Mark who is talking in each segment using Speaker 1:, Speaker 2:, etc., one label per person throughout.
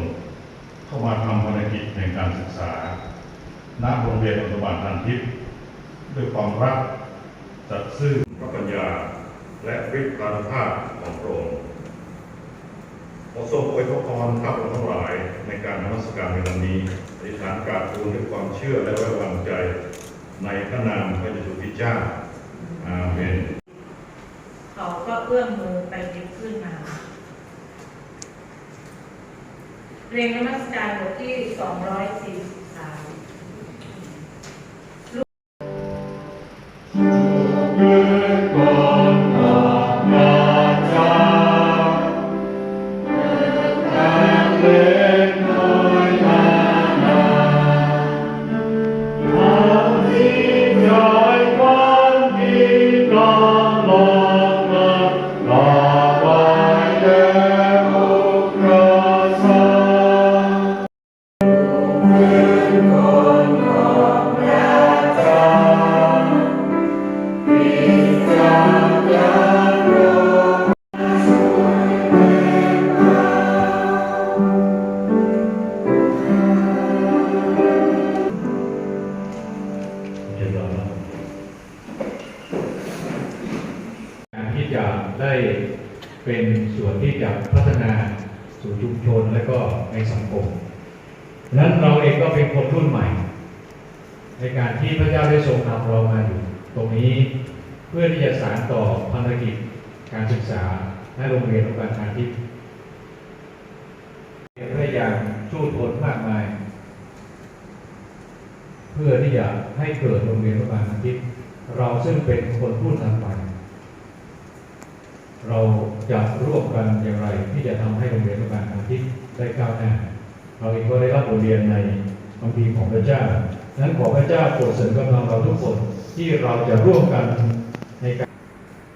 Speaker 1: น เข้ามาทำภารกิจในการศึกษาณโรงเรียนอนุบาลทันทิพย์ด้วยความรักจัดซื่อพระปัญญา และฤทธิ์การภาพของพระองค์ขอทรงอวยพรข้าพเจ้าทั้งหลายในการนมัสการในวันนี้อธิษฐานกราบทูลด้วยความเชื่อและไว้วางใจในพระนามพระเยซูคริสต์เจ้าอาเมน
Speaker 2: เขาก็เอื้อมมือไปหยิบขึ้นมา เรียนนมัสการบทที่
Speaker 3: 240 เป็นส่วนที่จะพัฒนาสู่ชุมชนและก็ในสังคมนั้นเราเองก็เป็นคนรุ่นใหม่ ในการที่พระเจ้าได้ทรงนำเรามาอยู่ตรงนี้เพื่อที่จะสานต่อภารกิจการศึกษาในโรงเรียนองค์การทานทิพย์พยายามสู้ทนมากมาย เพื่อที่จะให้เกิดโรงเรียนองค์การทานทิพย์เราซึ่งเป็นคนรุ่นถัดไป เราจะร่วมกันอย่างไร ที่จะทำให้โรงเรียนการอาทิตย์ได้ก้าวหน้าเราเองก็ได้รับบทเรียนในบางทีของพระเจ้าดังนั้นขอพระเจ้าโปรดเสริมกำลังเราทุกคนที่เราจะร่วมกันในการ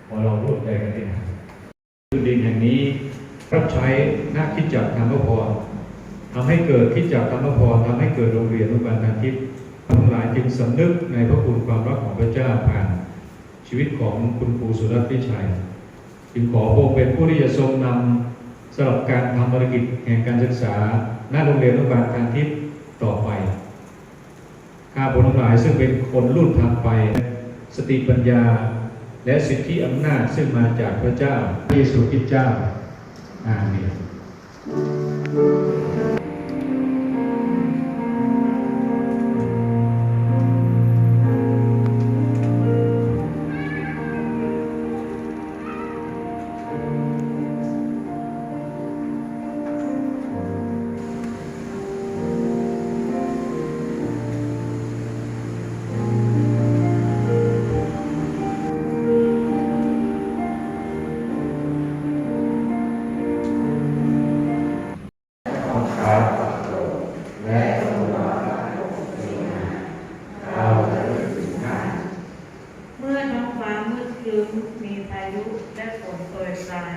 Speaker 3: พอเราร่วมใจกันเองพื้นดินแห่งนี้รับใช้หน้าคิดจักธรรมพรทำให้เกิดคิดจักธรรมพรทำให้เกิดโรงเรียนอนุบาลอาทิตย์ทั้งหลายจึงสำนึกในพระคุณความรักของพระเจ้าผ่านชีวิตของคุณครูสุรัตน์พิชัย จึงขอพระองค์เป็นผู้ที่จะทรงนำสำหรับการทำภารกิจแห่งการศึกษาหน้าโรงเรียนอนุบาลทารทิพย์ต่อไป ข้าพเจ้าทั้งหลายซึ่งเป็นคนรุ่นถัดไป สติปัญญา และสิทธิอำนาจซึ่งมาจากพระเจ้าพระเยซูคริสต์เจ้าอาเมน
Speaker 2: เรา
Speaker 3: ได้รู้ถึงท่าน
Speaker 2: เมื่อท้องฟ้ามืดครึ้มมีพายุและฝนโปรยปลาย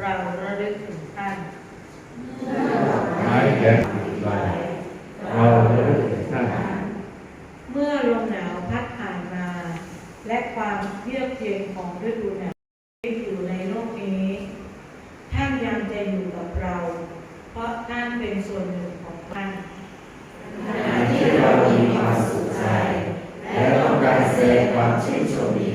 Speaker 2: เราระลึกถึงท่าน
Speaker 3: ไม้แก่ลายเราระลึกถึงท่าน
Speaker 2: เมื่อลมหนาวพัดผ่านมา และความเยือกเย็นของฤดูหนาวที่อยู่ในโลกนี้ ท่านยังจะอยู่กับเรา เพราะท่านเป็นส่วนหนึ่งของท่าน
Speaker 4: ที่เรามีความสุขใจ และต้องการแสดงความชื่นชมยิ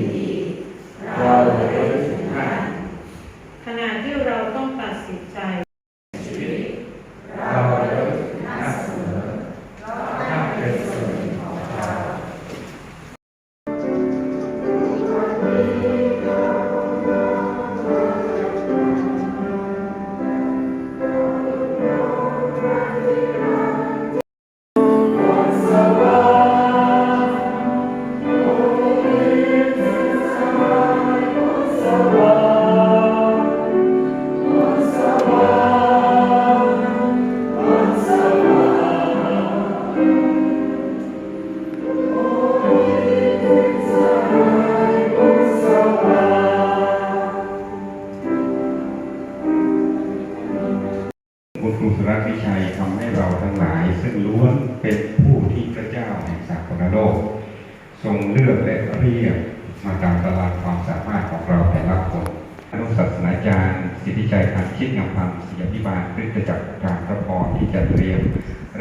Speaker 4: เที
Speaker 5: ยกมาตามตารางความสามารถของเราแต่ละคนอนุศาสนาจารย์ สิทธิชัยพันธ์ชิดงามพันศิลปิบาลคริจักรกางพระพรที่จะเตรียม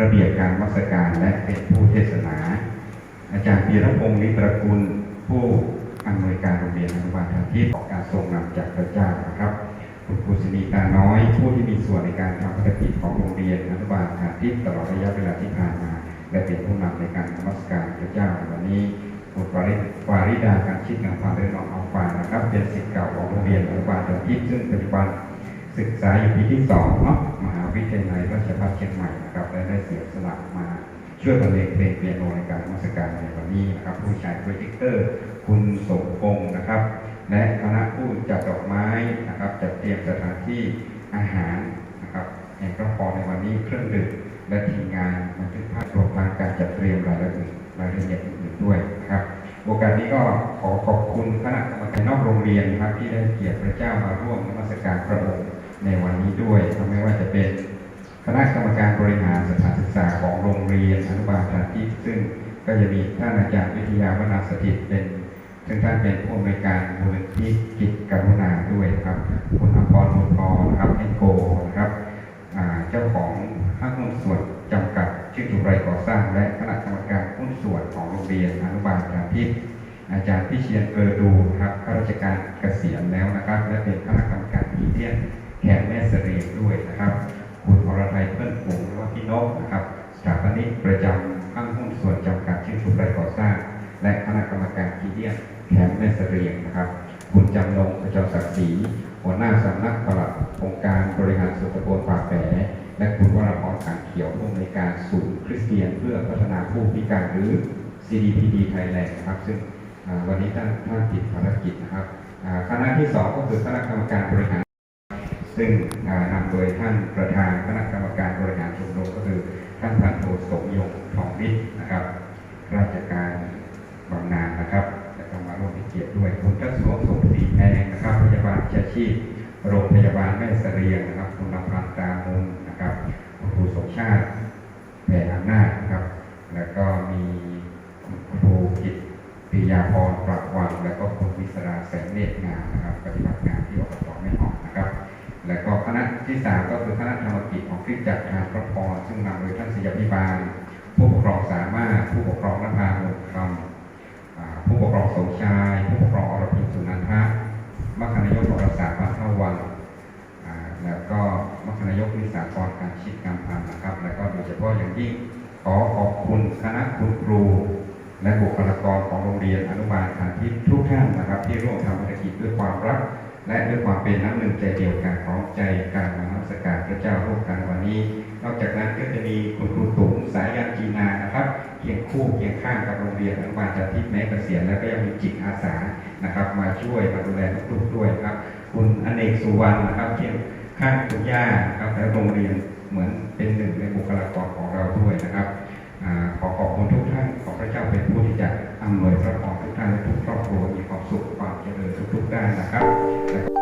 Speaker 5: ระเบียบการมัสการและเป็นผู้เทศนา อาจารย์ปีรพงศ์นิตรกุลผู้อำนวยการโรงเรียนอนุบาลทางที่ของการทรงนำจากพระเจ้านะครับคุณครูสนีตาน้อยผู้ที่มีส่วนในการทำภารกิจของโรงเรียนอนุบาลทางที่ตลอดระยะเวลาที่ผ่านมา และเป็นผู้นำในการนมัสการพระเจ้าวันนี้ คุณวาริวาริดาการชิดงามความเดินน้องอัลฟานะครับ เป็นศิษย์เก่าของโรงเรียนอนุบาลทางที่ซึ่งปัจจุบันศึกษาอยู่ปีที่สองเนาะมหาวิทยาลัยราชภัฏเชียงใหม่นะครับและได้เสียสละมาช่วยบรรเลงเพลงเปียโนในการมัสการในวันนี้นะครับผู้ชายโปรเจคเตอร์ คุณสมพงศ์นะครับ และคณะผู้จัดดอกไม้นะครับจัดเตรียมสถานที่อาหารนะครับแห่งพระพรในวันนี้เครื่องดื่มและทีมงานบันทึกภาพรวมทั้งการจัดเตรียมรายละเอียด รายละเอียดอื่นๆด้วยนะครับ โอกาสนี้ก็ขอขอบคุณคณะกรรมการนอกโรงเรียนนะครับที่ได้เกียรติพระเจ้ามาร่วมนมัสการพระองค์ในวันนี้ด้วยไม่ว่าจะเป็นคณะกรรมการบริหารสถานศึกษาของโรงเรียนอนุบาลสถานที่ซึ่งก็จะมีท่านอาจารย์วิทยาวนาสถิตเป็นซึ่งท่านเป็นผู้อำนวยการมูลนิธิกิจกรุณาด้วยครับ คุณอภรบุญพรนะครับเอ็นโก รงเรียนอนุบาลสานที่อาจารย์พิเชียนเกอดูครับข้าราชการเกษียณแล้วนะครับ และเป็นคณะกรรมการอีเทียนแขกแม่เสรียด้วยนะครับ คุณอรไทยเพื่อนฝูงหรือว่าพี่นกนะครับสถาปนิกประจำห้างหุ้นส่วนจำกัดชื่อชุบไรก่อสร้าง และคณะกรรมการทีเดียนแถมแม่เสรียนะครับ คุณจำลงประจอศักดิ์ศรีหัวหน้าสำนักปลัดองค์การบริหารส่วนตำบลป่าแฝและคุณวรพรขันเขียวผู้อำนวยการศูนย์คริสเตียนเพื่อพัฒนาผู้พิการหรือ CDPD Thailand นะครับ ซึ่งวันนี้ท่านท่านติดภารกิจนะครับคณะที่สองก็คือคณะกรรมการบริหาร ซึ่งนำโดยท่านประธานคณะกรรมการบริหารชมรมก็คือท่านพันโทสมยงทองฤทธิ์นะครับ ราชการบำนาญนะครับและก็มาร่วมเป็นเกียรติด้วยคุณทัศวงสมศรีแพงนะครับพยาบาลวิชาชีพโรงพยาบาลแม่เสรียงนะครับคุณลำพันตามุนนะครับคุณครูสมชาติแผ่อำนาจนะครับ แล้วก็มี ยาพรปรักวังแล้วก็คุณวิศราแสงเนตรงามนะครับ ปฏิบัติงานที่อบตไม่ออกนะครับ และก็คณะที่สามก็คือคณะธรรมกิจของคริสตจักรทางพระพรซึ่งนำโดยท่านศิยพิบาลผู้ปกครองสามารถผู้ปกครองนภาหมคำผู้ปกครองสมชาย ผู้ปกครองอรพินสุนันทะมัคคณายกวรศาสตร์บ้านเท่าวันแล้วก็มัคคณายกนิสากรการชิดการพันนะครับ แล้วก็โดยเฉพาะอย่างยิ่งขอขอบคุณคณะคุณครู และบุคลากรของโรงเรียนอนุบาลฐานที่ทุกท่านนะครับ ที่ร่วมทำภารกิจด้วยความรัก และด้วยความเป็นน้ำหนึ่งใจเดียวกันพร้อมใจการมานมัสการพระเจ้าร่วมกันวันนี้ นอกจากนั้นก็จะมีคุณครูตุ๋มสายยานจีนานะครับเคียงคู่เคียงข้างกับโรงเรียนอนุบาลจันทิพย์แม้เกษียณแล้วก็ยังมีจิตอาสานะครับ มาช่วยมาดูแลลูกๆด้วยครับ คุณอเนกสุวรรณนะครับเคียงข้างคุณย่านะครับและโรงเรียนเหมือนเป็นหนึ่งในบุคลากรของเราด้วยนะครับ ขอขอบคุณทุกท่านขอพระเจ้าเป็นผู้ที่จะอำนวยพระพรทุกท่านและทุกครอบครัวมีความสุขความเจริญทุกๆด้านนะครับ